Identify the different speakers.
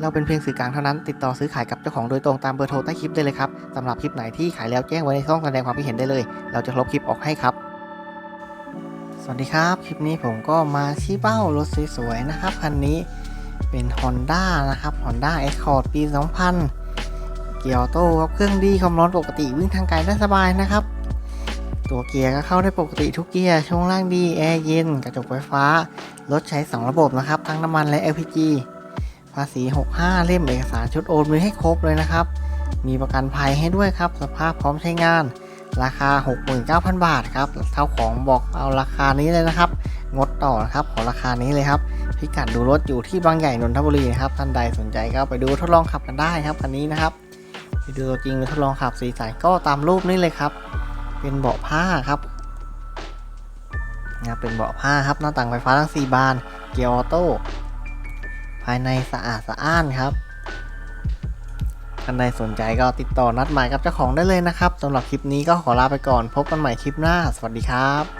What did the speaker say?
Speaker 1: เราเป็นเพียงสื่อกลางเท่านั้น ติดต่อซื้อขายกับเจ้าของโดยตรงตามเบอร์โทรใต้คลิปได้เลยครับสำหรับคลิปไหนที่ขายแล้วแจ้งไว้ในช่องแสดงความคิดเห็นได้เลย เราจะลบคลิปออกให้ครับ สวัสดีครับ คลิปนี้ผมก็มาชี้เป้ารถสวยๆนะครับคันนี้เป็น Honda นะครับ Honda Accord ปี 2000 เกียร์ออโต้ครับเครื่องดีความร้อนปกติวิ่งทางไกลได้สบายนะครับ ตัวเกียร์ก็เข้าได้ปกติทุกเกียร์ช่วงล่างดีแอร์เย็น กระจกไฟฟ้ารถใช้ 2 ระบบนะครับทั้งน้ำมันและ LPG ภาษี 65 เล่มเอกสารชุดโอนมือให้ครบเลยนะครับ มีประกันภัยให้ด้วยครับ สภาพพร้อมใช้งาน ราคา 69,000 บาทครับเท่าของบอกเอาราคานี้เลยนะครับ งดต่อนะครับขอราคานี้เลยครับ พิกัดดูรถอยู่ที่บางใหญ่นนทบุรีนะครับ ท่านใดสนใจก็ไปดูทดลองขับกันได้ครับคันนี้นะครับไปดูตัวจริงหรือทดลองขับสีสันก็ตามรูปนี้เลยครับ เป็นเบาะผ้าครับนะเป็นเบาะผ้าครับหน้าต่างไฟฟ้าทั้ง 4 บาน เกียร์ออโต้ ภายในสะอาดสะอ้านครับท่านใดสนใจก็ติดต่อนัดหมายกับเจ้าของได้เลยนะครับสำหรับคลิปนี้ก็ขอลาไปก่อนพบกันใหม่คลิปหน้า สวัสดีครับ